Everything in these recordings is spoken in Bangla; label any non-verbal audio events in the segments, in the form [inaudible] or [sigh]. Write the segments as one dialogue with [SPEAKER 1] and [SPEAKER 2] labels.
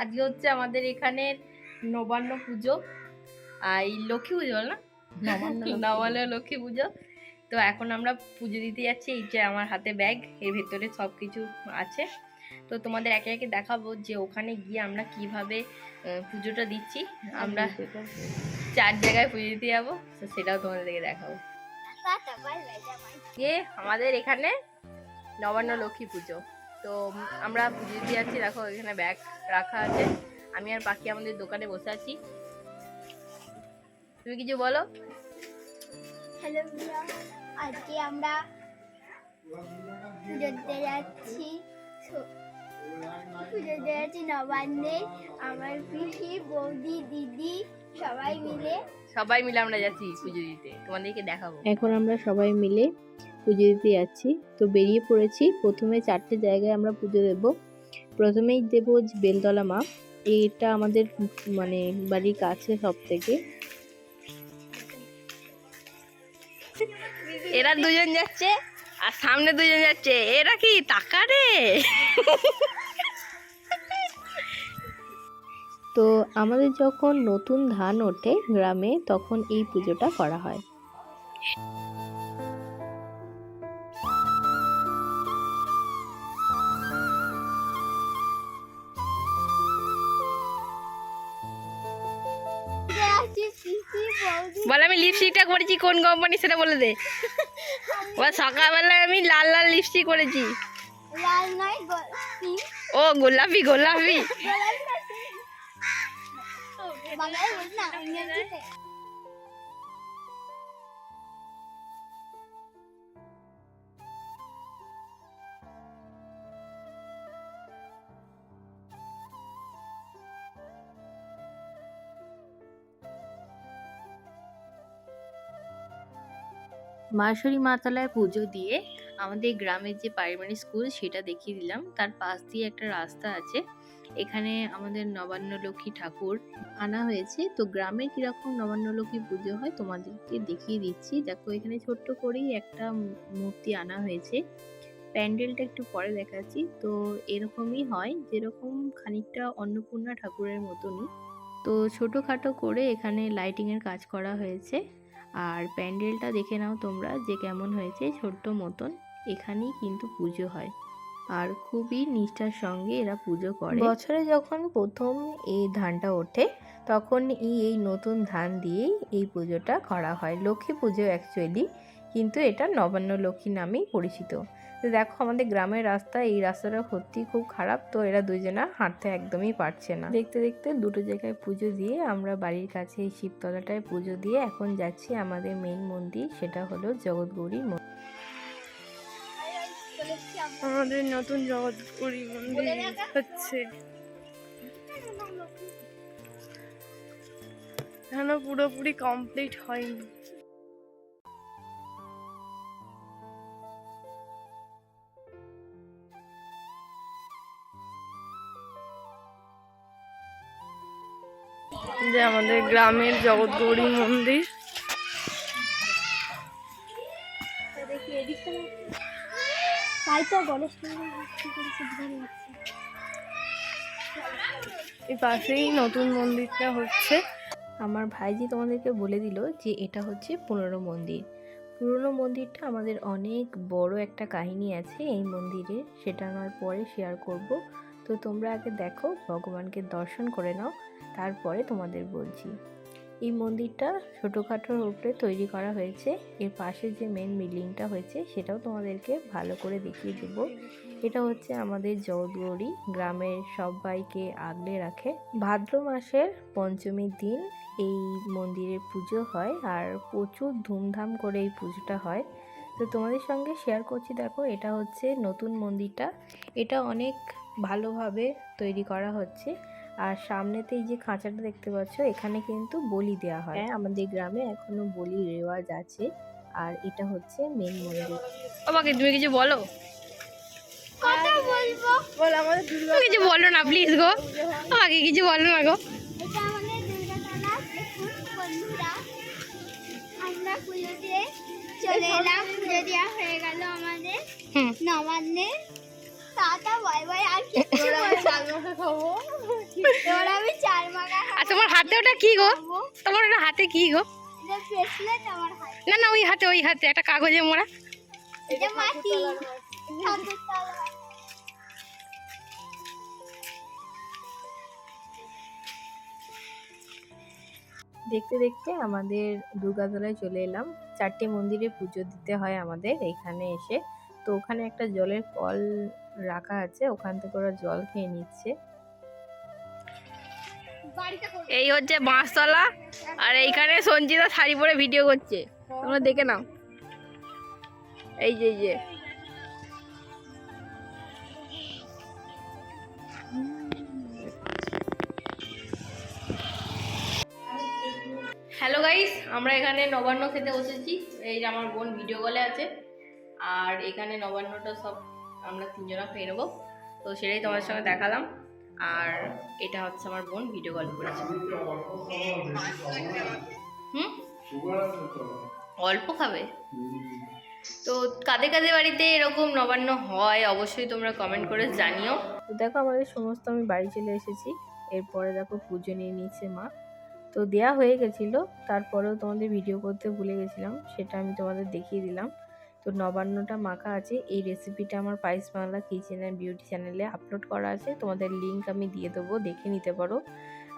[SPEAKER 1] আজকে হচ্ছে আমাদের এখানের নবান্ন পুজো। আর এই লক্ষ্মী পুজো বল না? নবান্ন লক্ষ্মী পুজো। তো এখন আমরা পুজো দিতে যাচ্ছি এই যে আমার হাতে ব্যাগ এর ভেতরে সব কিছু আছে। তো তোমাদের একে একে দেখাবো যে ওখানে গিয়ে আমরা কীভাবে পুজোটা দিচ্ছি। আমরা চার জায়গায় পুজো দিতে যাব তো সেটাও তোমাদেরকে দেখাবো। আমাদের এখানে নবান্ন লক্ষ্মী পুজো। তো আমরা দিতে যাচ্ছি। দেখো এখানে ব্যাগ রাখা আছে। আমি আর পাখি আমাদের দোকানে বসে আছি। তুমি কিছু বলো?
[SPEAKER 2] হ্যালো আজকে আমরা পুজো দিতে যাচ্ছি। সো- পুজো দিতে যাচ্ছি নবান্নে। আমার পিসি বৌদি দিদি সবাই মিলে।
[SPEAKER 1] সবাই মিলে আমরা যাচ্ছি পুজো দিতে। তোমাদেরকে দেখাবো।
[SPEAKER 3] এখন আমরা সবাই মিলে পুজো দিতে যাচ্ছি। তো বেরিয়ে পড়েছি। প্রথমে চারটে জায়গায় আমরা পুজো দেব। প্রথমেই দেব বেলতলা মা। এটা আমাদের মানে বাড়ির কাছে সব থেকে
[SPEAKER 1] এরা দুজন যাচ্ছে আর সামনে দুজন যাচ্ছে। এরা কি টাকা রে?
[SPEAKER 3] তো আমাদের যখন নতুন ধান ওঠে গ্রামে তখন এই পুজোটা করা হয়।
[SPEAKER 1] বল আমি লিপস্টিকটা করেছি কোন কোম্পানি সেটা বলে দে। [laughs] বল সকালবেলায় আমি লাল লাল লিপস্টিক করেছি। ও গোলাপি গোলাপি।
[SPEAKER 3] মাসুরি মাতলায় পুজো দিয়ে আমাদের গ্রামের যে প্রাইমারি স্কুল সেটা দেখিয়ে দিলাম। তার পাশ দিয়ে একটা রাস্তা আছে। এখানে আমাদের নবান্ন লক্ষ্মী ঠাকুর আনা হয়েছে। তো গ্রামে কীরকম নবান্ন লক্ষ্মী পুজো হয় তোমাদেরকে দেখিয়ে দিচ্ছি। দেখো, এখানে ছোট্ট করেই একটা মূর্তি আনা হয়েছে। প্যান্ডেলটা একটু পরে দেখাচ্ছি। তো এরকমই হয়, যেরকম খানিকটা অন্নপূর্ণা ঠাকুরের মতনই। তো ছোটোখাটো করে এখানে লাইটিংয়ের কাজ করা হয়েছে। আর প্যান্ডেলটা দেখে নাও তোমরা যে কেমন হয়েছে ছোট্ট মতন। এখানেই কিন্তু পুজো হয়। আর খুবই নিষ্ঠার সঙ্গে এরা পুজো করে। বছরে যখন প্রথম এই ধানটা ওঠে, তখন এই এই নতুন ধান দিয়েই এই পুজোটা করা হয়। লক্ষ্মী পুজো অ্যাকচুয়ালি কিন্তু এটা নবান্ন লক্ষ্মী নামেই পরিচিত। তো দেখো আমাদের গ্রামের রাস্তা, এই রাস্তাটা সত্যি খুব খারাপ, তো এরা দুজনা হাঁটতে একদমই পারছে না। দেখতে দেখতে দুটো জায়গায় পুজো দিয়ে আমরা বাড়ির কাছে এই শিবতলাটায় পুজো দিয়ে এখন যাচ্ছি আমাদের মেইন মন্দির, সেটা হলো জগৎগৌরী মন্দির।
[SPEAKER 1] আমাদের নতুন জগৎপুরী
[SPEAKER 2] মন্দির
[SPEAKER 1] হচ্ছে। এখনও পুরোপুরি কমপ্লিট হয়নি। যে আমাদের গ্রামের জগৎগৌরী মন্দির। এই পাশেই নতুন মন্দিরটা হচ্ছে।
[SPEAKER 3] আমার ভাইজি তোমাদেরকে বলে দিল যে এটা হচ্ছে পুরনো মন্দির। পুরনো মন্দিরটা আমাদের অনেক বড় একটা কাহিনী আছে এই মন্দিরে সেটা আমার পরে শেয়ার করব। তো তোমরা আগে দেখো ভগবানকে দর্শন করে নাও। তারপরে তোমাদের বলছি। এই মন্দিরটা ছোটোখাটোর উপরে তৈরি করা হয়েছে। এর পাশে যে মেন বিল্ডিংটা হয়েছে, সেটাও তোমাদেরকে ভালো করে দেখিয়ে দেবো। এটা হচ্ছে আমাদের জগৎগৌরী গ্রামের সবাইকে আগলে রাখে। ভাদ্র মাসের পঞ্চমীর দিন এই মন্দিরের পুজো হয় আর প্রচুর ধুমধাম করে এই পুজোটা হয়। তো তোমাদের সঙ্গে শেয়ার করছি, দেখো এটা হচ্ছে নতুন মন্দিরটা। এটা অনেক ভালোভাবে তৈরি করা হচ্ছে। আর সামনেতে এই যে খাঁচাটা দেখতে পাচ্ছ এখানে কিন্তু বলি দেওয়া হয়। হ্যাঁ। আমাদের গ্রামে এখনও বলি রেওয়াজ আছে। আর এটা হচ্ছে মেন মন্দির।
[SPEAKER 1] আমাকে তুমি কিছু বলো?
[SPEAKER 2] কথা বলব।
[SPEAKER 1] বল আমাদের তুমি কিছু বলো না প্লিজ গো। আমাকে কিছু বলো না গো।
[SPEAKER 2] এটা আমাদের দুর্গাতলা দেখুন বন্ধুরা। আমরা পুজো দিয়ে চলে এলাম। পুজো দেওয়া হয়ে গেল আমাদের। নবান্নে টাটা বাই বাই আর কিছু বলব না।
[SPEAKER 1] তোমার হাতে ওটা কি গো? তোমার ওটা হাতে কি গো? না না, ওই হাতে ওই হাতে, একটা কাগজে মোড়া।
[SPEAKER 3] দেখতে দেখতে আমাদের দুর্গাতলায় চলে এলাম। চারটে মন্দিরে পুজো দিতে হয় আমাদের এখানে এসে। তো ওখানে একটা জলের কল রাখা আছে, ওখান থেকে ওরা জল খেয়ে নিচ্ছে।
[SPEAKER 1] এই হচ্ছে বাঁশতলা, আর এইখানে সঞ্জিতা শাড়ি পরে ভিডিও করছে। তোমরা দেখে নাও। এই যে যে। হ্যালো গাইস আমরা এখানে নবান্ন খেতে বসেছি। এই যে আমার বোন ভিডিও কলে আছে। আর এখানে নবান্নটা সব আমরা তিনজনা খেয়ে নেব। তো সেটাই তোমার সঙ্গে দেখালাম। আর এটা হচ্ছে আমার বোন ভিডিও কল করেছে। হুম? অল্প খাবে? তো কাদের কাদের বাড়িতে এরকম নবান্ন হয়, অবশ্যই তোমরা কমেন্ট করে জানিও।
[SPEAKER 3] তো দেখো আমাদের সমস্ত আমি বাড়ি চলে এসেছি। এরপরে দেখো পুজো নিয়ে নিচ্ছে মা। তো দেয়া হয়ে গেছিল, তারপরেও তোমাদের ভিডিও করতে ভুলে গেছিলাম, সেটা আমি তোমাদের দেখিয়ে দিলাম। তো নবান্নটা মাখা আছে। এই রেসিপিটা আমার পাইস বাংলা কিচেন অ্যান্ড বিউটি চ্যানেলে আপলোড করা আছে। তোমাদের লিংক আমি দিয়ে দেবো, দেখে নিতে পারো।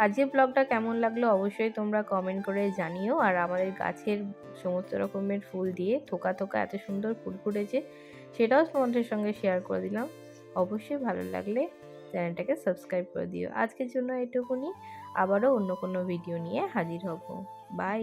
[SPEAKER 3] আজকের ব্লগটা কেমন লাগল অবশ্যই তোমরা কমেন্ট করে জানিও। আর আমাদের গাছের সমস্ত রকমের ফুল দিয়ে থোকা থোকা এত সুন্দর ফুল ফুটেছে, সেটাও তোমাদের সঙ্গে শেয়ার করে দিলাম। অবশ্যই ভালো লাগলে চ্যানেলটাকে সাবস্ক্রাইব করে দিও। আজকের জন্য এটুকুনি। আবারও অন্য কোনো ভিডিও নিয়ে হাজির হব। বাই